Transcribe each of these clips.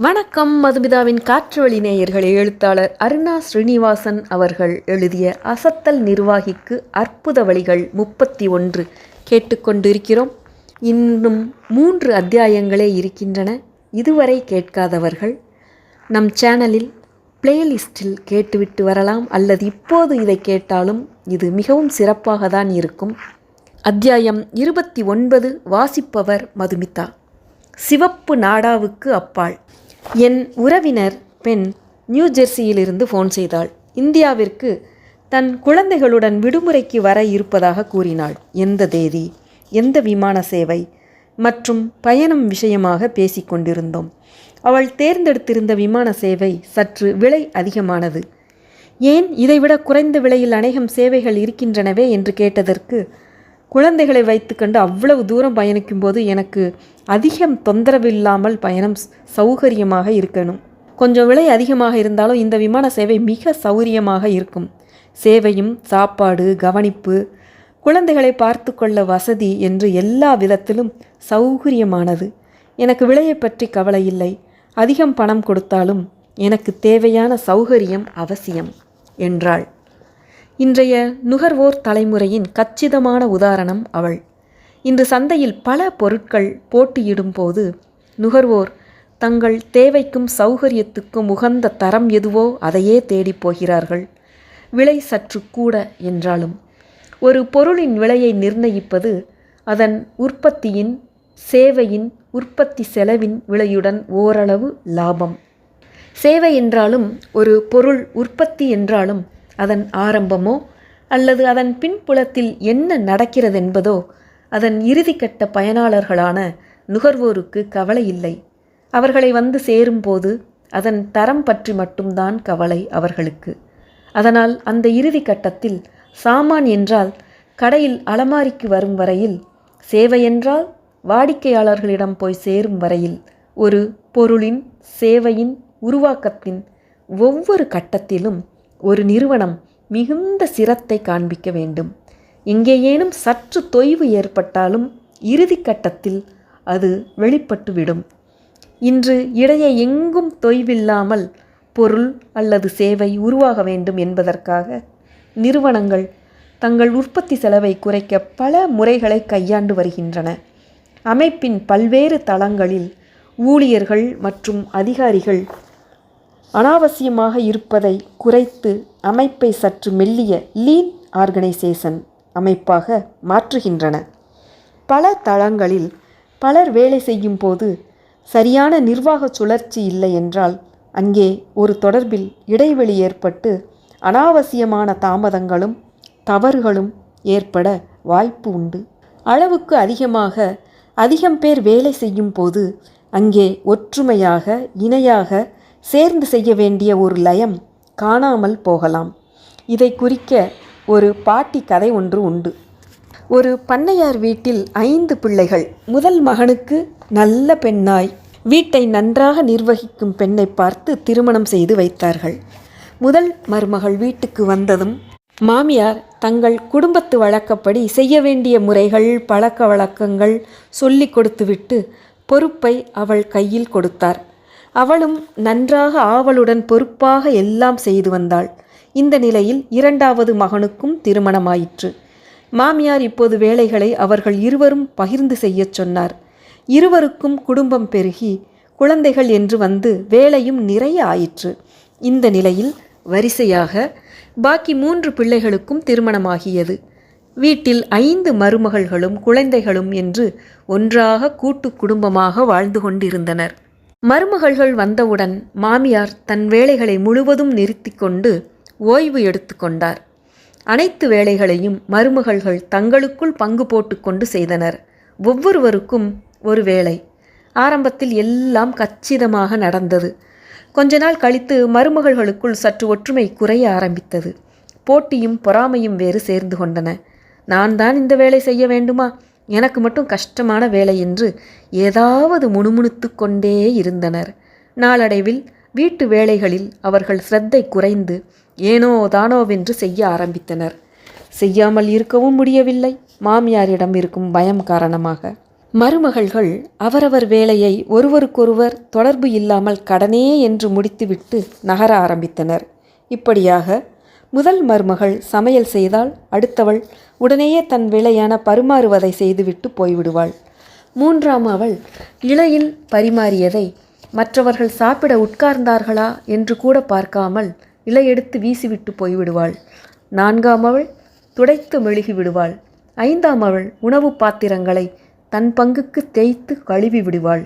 வணக்கம் மதுமிதாவின் காற்றுவழி நேயர்களே. எழுத்தாளர் அருணா ஸ்ரீனிவாசன் அவர்கள் எழுதிய அசத்தல் நிர்வாகிக்கு அற்புத வழிகள் முப்பத்தி ஒன்று கேட்டுக்கொண்டிருக்கிறோம் இன்னும் மூன்று அத்தியாயங்களே இருக்கின்றன. இதுவரை கேட்காதவர்கள் நம் சேனலில் பிளேலிஸ்டில் கேட்டுவிட்டு வரலாம். அல்லது இப்போது இதை கேட்டாலும் இது மிகவும் சிறப்பாக தான் இருக்கும். அத்தியாயம் இருபத்தி ஒன்பது வாசிப்பவர் மதுமிதா. சிவப்பு நாடாவுக்கு அப்பால். என் உறவினர் பெண் நியூ ஜெர்சியிலிருந்து ஃபோன் செய்தாள். இந்தியாவிற்கு தன் குழந்தைகளுடன் விடுமுறைக்கு வர இருப்பதாக கூறினாள். எந்த தேதி? எந்த விமான சேவை? மற்றும் பயணம் விஷயமாக பேசிக்கொண்டிருந்தோம் அவள் தேர்ந்தெடுத்திருந்த விமான சேவை சற்று விலை அதிகமானது. ஏன் இதைவிட குறைந்த விலையில் அநேகம் சேவைகள் இருக்கின்றனவே என்று கேட்டதற்கு குழந்தைகளை வைத்துக்கொண்டு அவ்வளவு தூரம் பயணிக்கும்போது எனக்கு அதிகம் தொந்தரவு இல்லாமல் பயணம் சௌகரியமாக இருக்கணும். கொஞ்சம் விலை அதிகமாக இருந்தாலும் இந்த விமான சேவை மிக சௌகரியமாக இருக்கும். சேவையும் சாப்பாடு கவனிப்பு குழந்தைகளை பார்த்து கொள்ள வசதி என்று எல்லா விதத்திலும் சௌகரியமானது. எனக்கு விலையை பற்றி கவலை இல்லை. அதிகம் பணம் கொடுத்தாலும் எனக்கு தேவையான சௌகரியம் அவசியம் என்றாள். இன்றைய நுகர்வோர் தலைமுறையின் கச்சிதமான உதாரணம் அவள். இன்று சந்தையில் பல பொருட்கள் போட்டியிடும் போது நுகர்வோர் தங்கள் தேவைக்கும் சௌகரியத்துக்கும் உகந்த தரம் எதுவோ அதையே தேடிப் போகிறார்கள். விலை சற்று கூட என்றாலும். ஒரு பொருளின் விலையை நிர்ணயிப்பது அதன் உற்பத்தியின் சேவையின் உற்பத்தி செலவின் விலையுடன் ஓரளவு லாபம். சேவை என்றாலும் ஒரு பொருள் உற்பத்தி என்றாலும் அதன் ஆரம்பமோ அல்லது அதன் பின்புலத்தில் என்ன நடக்கிறதென்பதோ அதன் இறுதிக்கட்ட பயனாளர்களான நுகர்வோருக்கு கவலை இல்லை. அவர்களை வந்து சேரும்போது அதன் தரம் பற்றி மட்டும்தான் கவலை அவர்களுக்கு. அதனால் அந்த இறுதி கட்டத்தில் சாமான் என்றால் கடையில் அலமாரிக்கு வரும் வரையில் சேவை என்றால் வாடிக்கையாளர்களிடம் போய் சேரும் வரையில் ஒரு பொருளின் சேவையின் உருவாக்கத்தின் ஒவ்வொரு கட்டத்திலும் ஒரு நிறுவனம் மிகுந்த சிரத்தை காண்பிக்க வேண்டும். எங்கேயேனும் சற்று தொய்வு ஏற்பட்டாலும் இறுதி கட்டத்தில் அது வெளிப்பட்டுவிடும் இன்று இடையே எங்கும் தொய்வில்லாமல் பொருள் அல்லது சேவை உருவாக வேண்டும் என்பதற்காக நிறுவனங்கள் தங்கள் உற்பத்தி செலவை குறைக்க பல முறைகளை கையாண்டு வருகின்றன. அமைப்பின் பல்வேறு தளங்களில் ஊழியர்கள் மற்றும் அதிகாரிகள் அனாவசியமாக இருப்பதை குறைத்து அமைப்பை சற்று மெல்லிய லீன் ஆர்கனைசேஷன் அமைப்பாக மாற்றுகின்றன. பல தளங்களில் பலர் வேலை செய்யும் போது சரியான நிர்வாக சுழற்சி இல்லை என்றால் அங்கே ஒரு தொடர்பில் இடைவெளி ஏற்பட்டு அனாவசியமான தாமதங்களும் தவறுகளும் ஏற்பட வாய்ப்பு உண்டு. அளவுக்கு அதிகமாக அதிகம் பேர் வேலை செய்யும் போது அங்கே ஒற்றுமையாக இணையாக சேர்ந்து செய்ய வேண்டிய ஒரு லயம் காணாமல் போகலாம். இதை குறிக்க ஒரு பாட்டி கதை ஒன்று உண்டு. ஒரு பண்ணையார் வீட்டில் ஐந்து பிள்ளைகள். முதல் மகனுக்கு நல்ல பெண்ணாய் வீட்டை நன்றாக நிர்வகிக்கும் பெண்ணை பார்த்து திருமணம் செய்து வைத்தார்கள். முதல் மருமகள் வீட்டுக்கு வந்ததும் மாமியார் தங்கள் குடும்பத்து வழக்கப்படி செய்ய வேண்டிய முறைகள் பழக்க வழக்கங்கள் சொல்லி கொடுத்துவிட்டு பொறுப்பை அவள் கையில் கொடுத்தார். அவளும் நன்றாக ஆவலுடன் பொறுப்பாக எல்லாம் செய்து வந்தாள். இந்த நிலையில் இரண்டாவது மகனுக்கும் திருமணமாயிற்று. மாமியார் இப்போது வேலைகளை அவர்கள் இருவரும் பகிர்ந்து செய்யச் சொன்னார். இருவருக்கும் குடும்பம் பெருகி குழந்தைகள் என்று வந்து வேலையும் நிறைய ஆயிற்று. இந்த நிலையில் வரிசையாக பாக்கி மூன்று பிள்ளைகளுக்கும் திருமணமாகியது. வீட்டில் ஐந்து மருமகள்களும் குழந்தைகளும் என்று ஒன்றாக கூட்டு குடும்பமாக வாழ்ந்து கொண்டிருந்தனர். மருமகள்கள் வந்தவுடன் மாமியார் தன் வேலைகளை முழுவதும் நிறுத்தி கொண்டு ஓய்வு எடுத்துக்கொண்டார் அனைத்து வேலைகளையும் மருமகள்கள் தங்களுக்குள் பங்கு போட்டுக்கொண்டு செய்தனர். ஒவ்வொருவருக்கும் ஒரு வேலை ஆரம்பத்தில் எல்லாம் கச்சிதமாக நடந்தது. கொஞ்ச நாள் கழித்து மருமகள்களுக்குள் சற்று ஒற்றுமை குறைய ஆரம்பித்தது. போட்டியும் பொறாமையும் வேறு சேர்ந்து கொண்டன. நான் தான் இந்த வேலை செய்ய வேண்டுமா? எனக்கு மட்டும் கஷ்டமான வேலை என்று ஏதாவது முணுமுணுத்து கொண்டே இருந்தனர். நாளடைவில் வீட்டு வேலைகளில் அவர்கள் சிரத்தை குறைந்து ஏனோ தானோவென்று செய்ய ஆரம்பித்தனர். செய்யாமல் இருக்கவும் முடியவில்லை. மாமியாரிடம் இருக்கும் பயம் காரணமாக. மருமகள்கள் அவரவர் வேலையை ஒருவருக்கொருவர் தொடர்பு இல்லாமல் கடனே என்று முடித்துவிட்டு நகர ஆரம்பித்தனர். இப்படியாக முதல் மருமகள் சமையல் செய்தால் அடுத்தவள் உடனேயே தன் வேலையான பரிமாறுவதை செய்துவிட்டு போய்விடுவாள். மூன்றாம் அவள் இலையில் பரிமாறியதை மற்றவர்கள் சாப்பிட உட்கார்ந்தார்களா என்று கூட பார்க்காமல் இலையெடுத்து வீசிவிட்டு போய்விடுவாள். நான்காம் அவள் துடைத்து மெழுகி விடுவாள். ஐந்தாம் அவள் உணவு பாத்திரங்களை தன் பங்குக்கு தேய்த்து கழுவி விடுவாள்.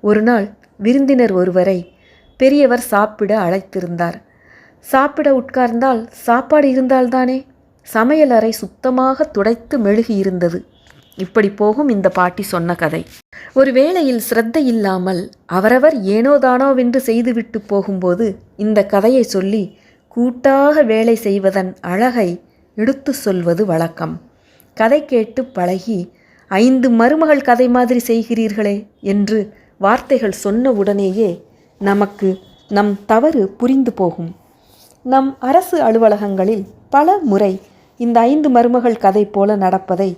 ஒரு நாள் விருந்தினர் ஒருவரை பெரியவர் சாப்பிட அழைத்திருந்தார். சாப்பிட உட்கார்ந்தால் சாப்பாடு இருந்தால்தானே? சமையல் அறை சுத்தமாக துடைத்து மெழுகி இருந்தது இப்படி போகும் இந்த பாட்டி சொன்ன கதை. ஒரு வேளையில் சிரத்தை இல்லாமல் அவரவர் ஏனோதானோவென்று செய்துவிட்டு போகும்போது இந்த கதையை சொல்லி கூட்டாக வேலை செய்வதன் அழகை எடுத்து சொல்வது வழக்கம். கதை கேட்டு பழகி ஐந்து மருமகள் கதை மாதிரி செய்கிறீர்களே என்று வார்த்தைகள் சொன்ன உடனேயே நமக்கு நம் தவறு புரிந்து போகும். நம் அரசு அலுவலகங்களில் பல முறை இந்த ஐந்து மருமகள் கதை போல நடப்பதை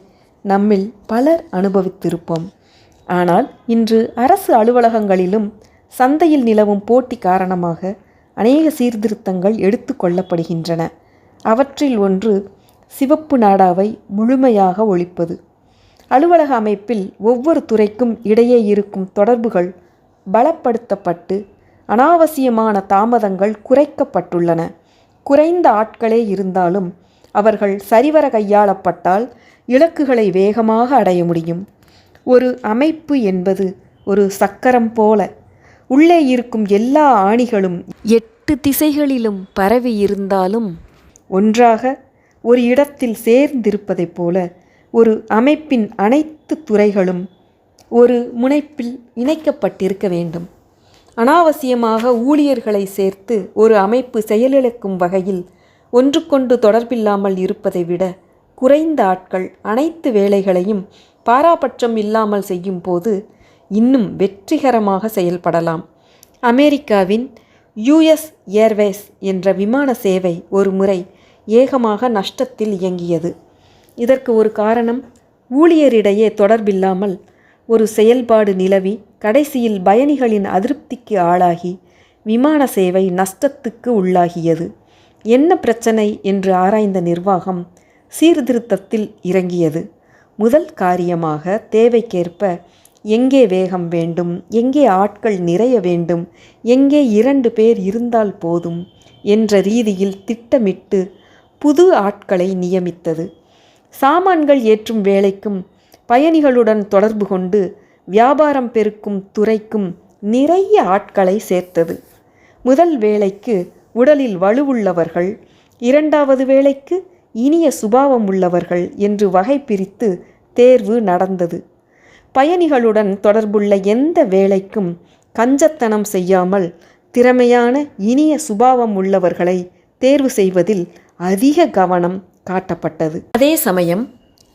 நம்மில் பலர் அனுபவித்திருப்போம். ஆனால் இன்று அரசு அலுவலகங்களிலும் சந்தையில் நிலவும் போட்டி காரணமாக அநேக சீர்திருத்தங்கள் எடுத்து கொள்ளப்படுகின்றன. அவற்றில் ஒன்று சிவப்பு நாடாவை முழுமையாக ஒழிப்பது. அலுவலக அமைப்பில் ஒவ்வொரு துறைக்கும் இடையே இருக்கும் தொடர்புகள் பலப்படுத்தப்பட்டு அனாவசியமான தாமதங்கள் குறைக்கப்பட்டுள்ளன. குறைந்த ஆட்களே இருந்தாலும் அவர்கள் சரிவர கையாளப்பட்டால் இலக்குகளை வேகமாக அடைய முடியும். ஒரு அமைப்பு என்பது ஒரு சக்கரம் போல. உள்ளே இருக்கும் எல்லா ஆணிகளும் எட்டு திசைகளிலும் பரவி இருந்தாலும் ஒன்றாக ஒரு இடத்தில் சேர்ந்திருப்பதைப் போல ஒரு அமைப்பின் அனைத்து துறைகளும் ஒரு முனைப்பில் இணைக்கப்பட்டிருக்க வேண்டும். அனாவசியமாக ஊழியர்களை சேர்த்து ஒரு அமைப்பு செயலிழக்கும் வகையில் ஒன்றுக்கொண்டு தொடர்பில்லாமல் இருப்பதை விட குறைந்த ஆட்கள் அனைத்து வேலைகளையும் பாராபட்சம் இல்லாமல் செய்யும் போது இன்னும் வெற்றிகரமாக செயல்படலாம். அமெரிக்காவின் யுஎஸ் ஏர்வேஸ் என்ற விமான சேவை ஒரு முறை ஏகமாக நஷ்டத்தில் இயங்கியது. இதற்கு ஒரு காரணம் ஊழியரிடையே தொடர்பில்லாமல் ஒரு செயல்பாடு நிலவி கடைசியில் பயணிகளின் அதிருப்திக்கு ஆளாகி விமான சேவை நஷ்டத்துக்கு உள்ளாகியது. என்ன பிரச்சனை? என்று ஆராய்ந்த நிர்வாகம் சீர்திருத்தத்தில் இறங்கியது. முதல் காரியமாக தேவைக்கேற்ப எங்கே வேகம் வேண்டும்? எங்கே ஆட்கள் நிறைய வேண்டும்? எங்கே இரண்டு பேர் இருந்தால் போதும்? என்ற ரீதியில் திட்டமிட்டு புது ஆட்களை நியமித்தது. சாமான்கள் ஏற்றும் வேலைக்கும் பயணிகளுடன் தொடர்பு கொண்டு வியாபாரம் பெருக்கும் துறைக்கும் நிறைய ஆட்களை சேர்த்தது. முதல் வேலைக்கு உடலில் வலுவுள்ளவர்கள் இரண்டாவது வேலைக்கு இனிய சுபாவம் உள்ளவர்கள் என்று வகை பிரித்து தேர்வு நடந்தது. பயணிகளுடன் தொடர்புள்ள எந்த வேலைக்கும் கஞ்சத்தனம் செய்யாமல் திறமையான இனிய சுபாவம் உள்ளவர்களை தேர்வு செய்வதில் அதிக கவனம் காட்டப்பட்டது. அதே சமயம்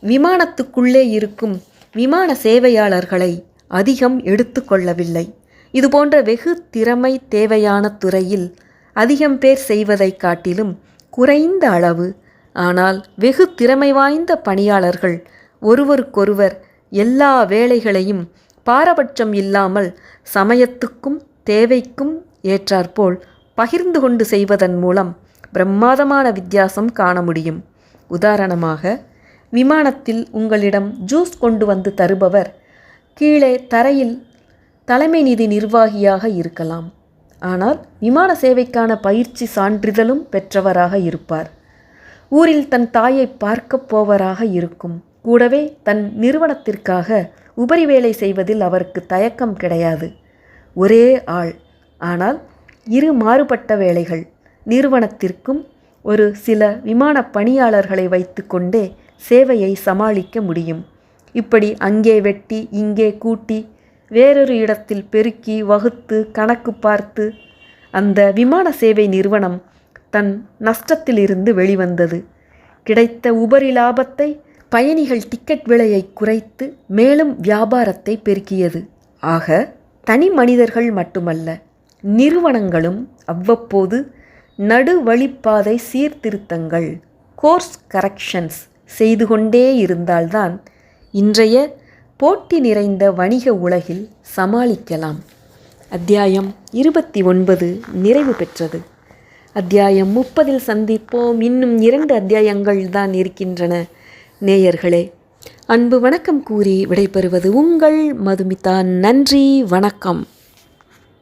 விமானத்துக்குள்ளே இருக்கும் விமான சேவையாளர்களை அதிகம் எடுத்துக்கொள்ளவில்லை இதுபோன்ற வெகு திறமை தேவையான துறையில் அதிகம் பேர் செய்வதைக் காட்டிலும் குறைந்த அளவு. ஆனால் வெகு திறமை வாய்ந்த பணியாளர்கள் ஒருவருக்கொருவர் எல்லா வேலைகளையும் பாரபட்சம் இல்லாமல் சமயத்துக்கும் தேவைக்கும் ஏற்றாற்போல் பகிர்ந்து கொண்டு செய்வதன் மூலம் பிரம்மாதமான வித்தியாசம் காண முடியும். உதாரணமாக விமானத்தில் உங்களிடம் ஜூஸ் கொண்டு வந்து தருபவர் கீழே தரையில் தலைமை நிதி நிர்வாகியாக இருக்கலாம். ஆனால் விமான சேவைக்கான பயிற்சி சான்றிதழும் பெற்றவராக இருப்பார். ஊரில் தன் தாயை பார்க்கப் போவராக இருக்கும். கூடவே தன் நிறுவனத்திற்காக உபரி வேலை செய்வதில் அவருக்கு தயக்கம் கிடையாது. ஒரே ஆள். ஆனால் இரு மாறுபட்ட வேலைகள். நிறுவனத்திற்கும் ஒரு சில விமான பணியாளர்களை வைத்துக்கொண்டே சேவையை சமாளிக்க முடியும். இப்படி அங்கே வெட்டி இங்கே கூட்டி வேறொரு இடத்தில் பெருக்கி வகுத்து கணக்கு பார்த்து அந்த விமான சேவை நிறுவனம் தன் நஷ்டத்திலிருந்து வெளிவந்தது. கிடைத்த உபரி லாபத்தை பயணிகள் டிக்கெட் விலையை குறைத்து மேலும் வியாபாரத்தை பெருக்கியது. ஆக தனி மனிதர்கள் மட்டுமல்ல நிறுவனங்களும் அவ்வப்போது நடுவழிப்பாதை சீர்திருத்தங்கள் கோர்ஸ் கரெக்ஷன்ஸ் செய்து கொண்டே இருந்தால்தான் இன்றைய போட்டி நிறைந்த வணிக உலகில் சமாளிக்கலாம். அத்தியாயம் இருபத்தி ஒன்பது நிறைவு பெற்றது. அத்தியாயம் முப்பதில் சந்திப்போம். இன்னும் இரண்டு அத்தியாயங்கள் தான் இருக்கின்றன. நேயர்களே அன்பு வணக்கம் கூறி விடைபெறுவது உங்கள் மதுமிதா. நன்றி வணக்கம்.